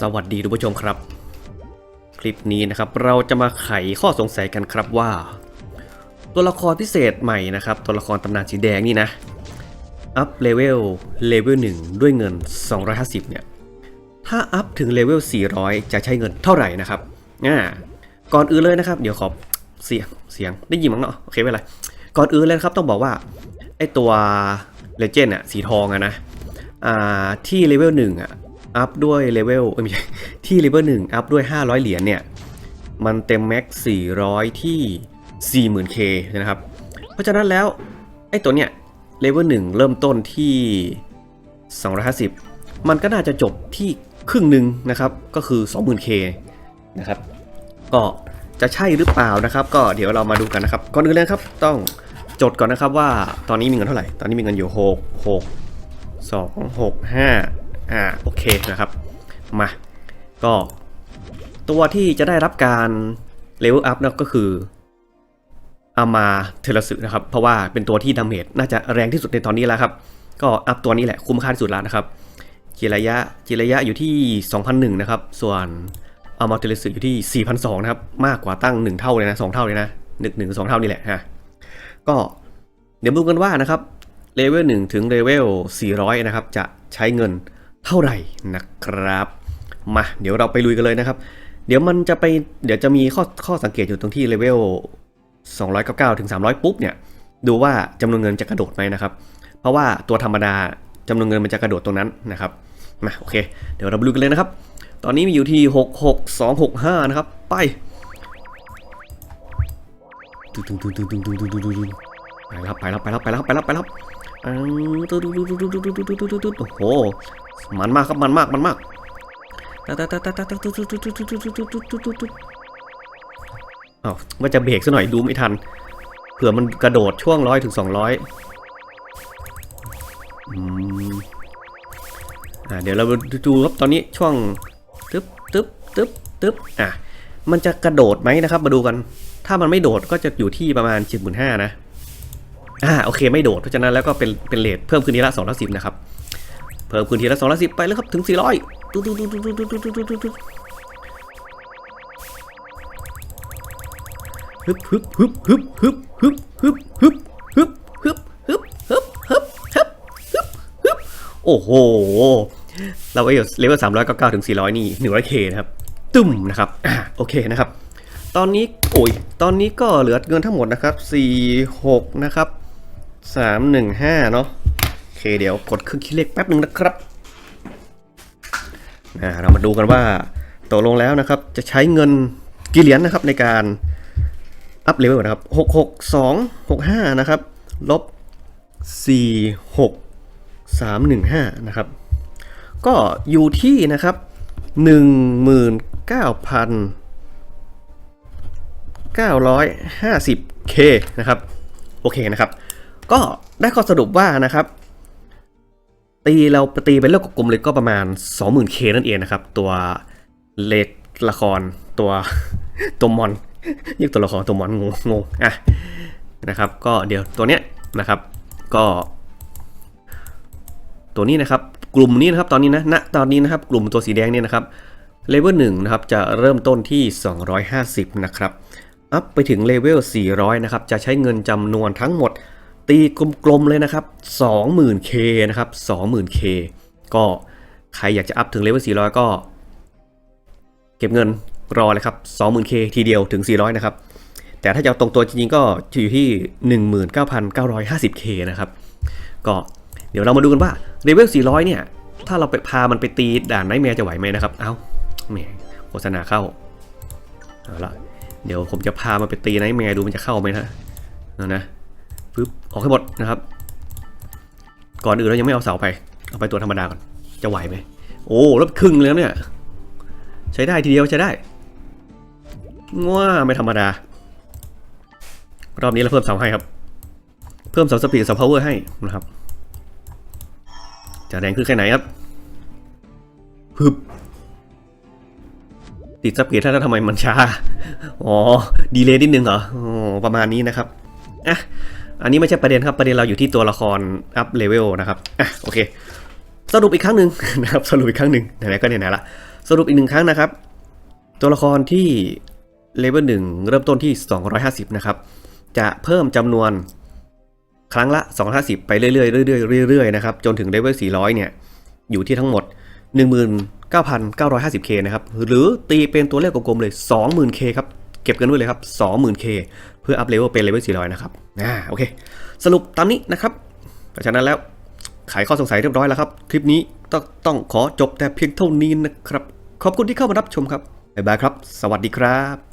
สวัสดีทุกผู้ชมครับ คลิปนี้นะครับเราจะมาไขข้อสงสัยกันครับว่า ตัวละครพิเศษใหม่นะครับ ตัวละครตำนานสีแดงนี่นะอัพเลเวลเลเวล1ด้วยเงิน 250 เนี่ย ถ้าอัพถึงเลเวล400 จะใช้เงินเท่าไหร่นะครับอ่าก่อนอื่นเลยนะครับ เดี๋ยวขอเสียงเสียงได้ยินมั้งเนาะโอเคไม่เป็นไรก่อนอื่นเลยครับต้องบอกว่าไอตัวเลเจนด์อะสีทองอะนะอ่าที่เลเวล1อะ อัพด้วยเลเวลไม่ใช่ที่เลเวล1อัพด้วย 500 เหรียญเนี่ย มันเต็มแม็ก400 ที่ 40,000K นะครับ เพราะฉะนั้นแล้ว ไอ้ตัวเนี้ยเลเวล1เริ่มต้นที่ 250 มันก็น่าจะจบที่ครึ่งหนึ่งนะครับ ก็คือ 20,000K นะครับ ก็จะใช่หรือเปล่านะครับ ก็เดี๋ยวเรามาดูกันนะครับ ก่อนอื่นเลยครับ ต้องจดก่อนนะครับว่าตอนนี้มีเงินเท่าไหร่ ตอนนี้มีเงินอยู่ 6 6 2 6 5 อ่าโอเคนะครับมาก็ตัวที่จะได้รับการเลเวลอัพนะก็คืออามาเทเลสึนะครับ เพราะว่าเป็นตัวที่ดาเมจน่าจะแรงที่สุดในตอนนี้แล้วครับ ก็อัพตัวนี้แหละคุ้มค่าที่สุดแล้วนะครับจิระยะจิระยะอยู่ที่ 2,001 นะครับ ส่วนอามาเทเลสึอยู่ที่4,002นะครับ มากกว่าตั้ง 1 เท่าเลยนะ 2 เท่าเลยนะหนึ่งหนึ่งสองเท่านี่แหละฮะก็เดี๋ยวดูกันว่านะครับเลเวล1ถึงเลเวล400 นะครับ จะใช้เงิน เท่าไหร่นะครับ มาเดี๋ยวเราไปลุยกันเลยนะครับ เดี๋ยวมันจะไปเดี๋ยวจะมีข้อข้อสังเกตอยู่ตรงที่เลเวล299ถึง300 ปุ๊บเนี่ยดูว่าจำนวนเงินจะกระโดดไหมนะครับ เพราะว่าตัวธรรมดาจำนวนเงินมันจะกระโดดตรงนั้นนะครับมาโอเค เดี๋ยวเราไปดูกันเลยนะครับ ตอนนี้มีอยู่ที่ 66265 นะครับ ไปตึ้งตึ้งตึ้งตึ้งตึ้งตึ้งตึ้งไปรับไปรับไปรับไปรับไปรับไปรับ ตึ้งตึ้งตึ้งตึ้งตึ้งตึ้งตึ้งตึ้งตึ้งตึ้งโอ้โห มันมากครับ มันมาก มันมากอ้าวว่าจะเบรกซะหน่อยดูไม่ทัน เผื่อมันกระโดดช่วงร้อยถึงสองร้อยอืมอ่าเดี๋ยวเราดูครับตอนนี้ช่วงตึ๊บตึ๊บตึ๊บตึ๊บอะมันจะกระโดดไหมนะครับ มาดูกัน ถ้ามันไม่โดดก็จะอยู่ที่ประมาณ7 5 0 0 0นะ อ่าโอเคไม่โดดเพราะฉะนั้นแล้วก็เป็นเป็นเลทเพิ่มขึ้นทีละ210นะครับเพิ่มขึ้นทีละ210ไปแล้วครับถึง400ตุ๊ดตุ๊ดตุ๊ดตุ๊ดตุ๊ดตุ๊ดตุ๊ดตุ๊ดตุ๊ดฮึบฮึบฮึบฮึบฮึบฮึบฮึบฮึบฮึบฮึบฮึบฮึบฮึบฮึบฮึบฮึบโอ้โหเราไปอยู่เลเวล399ถึง400นี่ 100k นะครับตึ้มนะครับอ่าโอเคนะครับ ตอนนี้โอ้ยตอนนี้ก็เหลือเงินทั้งหมดนะครับ46นะครับ 315เนาะโอเคเดี๋ยวกดเครื่องคิดเลขแป๊บหนึ่งนะครับนะเรามาดูกันว่าตกลงแล้วนะครับจะใช้เงินกี่เหรียญนะครับในการอัพเลเวลนะครับ662 65นะครับลบ46 315นะครับ ก็อยู่ที่นะครับ19,000 950k นะครับ โอเคนะครับ ก็ได้ข้อสรุปว่านะครับ ตีเราตีเป็นเลขกลมเลยก็ประมาณ 20,000k นั่นเองนะครับ ตัวเลขละครตัวตัวมอนเรียกตัวละครตัวมอนงงงงอะนะครับ ก็เดี๋ยวตัวเนี้ยนะครับ ก็ ตัวนี้นะครับ กลุ่มนี้นะครับตอนนี้นะณตอนนี้นะครับ กลุ่มตัวสีแดงเนี่ยนะครับเลเวลหนึ่งนะครับจะเริ่มต้นที่ 250 นะครับ อัพไปถึงเลเวล400 นะครับ จะใช้เงินจำนวนทั้งหมด ตีกลมๆเลยนะครับ 20,000k นะครับ 20,000k ก็ใครอยากจะอัพถึงเลเวล400 ก็ เก็บเงินรอเลยครับ 20,000k ทีเดียวถึง 400 นะครับ แต่ถ้าจะเอาตรงตัวจริงๆ ก็อยู่ที่ 19,950k นะครับ ก็เดี๋ยวเรามาดูกันว่าเลเวล400 เนี่ย ถ้าเราไปพามันไปตีด่านไนท์แมร์จะไหวไหมนะครับ เอ้าแหมโฆษณาเข้าเอาละเดี๋ยวผมจะพามันไปตีไนท์แมร์ดูมันจะเข้าไหมนะเอานะ ปึ๊บออกให้หมดนะครับ ก่อนอื่นเรายังไม่เอาเสาไป เอาไปตัวธรรมดาก่อน จะไหวไหม โอ้ลบครึ่งแล้วเนี่ย ใช้ได้ทีเดียวใช้ได้ง้าไม่ธรรมดา รอบนี้เราเพิ่มเสาให้ครับ เพิ่มเสาสปีดเสาพาวเวอร์ให้นะครับ จะแรงขึ้นแค่ไหนครับฮึบติดสปีดถ้าแล้วทำไมมันช้า อ๋อ ดีเลย์นิดนึงเหรอ อ๋อ ประมาณนี้นะครับ อะ อันนี้ไม่ใช่ประเด็นครับประเด็นเราอยู่ที่ตัวละครอัพเลเวลนะครับอะโอเค สรุปอีกครั้งหนึ่งนะครับสรุปอีกครั้งหนึ่งไหนๆก็ไหนๆละสรุปอีกหนึ่งครั้งนะครับ ตัวละครที่เลเวลหนึ่งเริ่มต้นที่ 250 นะครับ จะเพิ่มจำนวนครั้งละ 250 ไปเรื่อยๆเรื่อยๆเรื่อยๆนะครับจนถึงเลเวล400 เนี่ย อยู่ที่ทั้งหมด 19,950k นะครับ หรือตีเป็นตัวเลขกลมๆเลย 20,000k ครับ ก็บกันด้วยเลยครับ 20,000k เพื่ออัพเลเวลเป็นเลเวล400 นะครับอ่าโอเค สรุปตามนี้นะครับเพราะฉะนั้นแล้วขายข้อสงสัยเรียบร้อยแล้วครับ คลิปนี้ต้องต้องขอจบแต่เพียงเท่านี้นะครับ ขอบคุณที่เข้ามารับชมครับ บ๊ายบายครับ สวัสดีครับ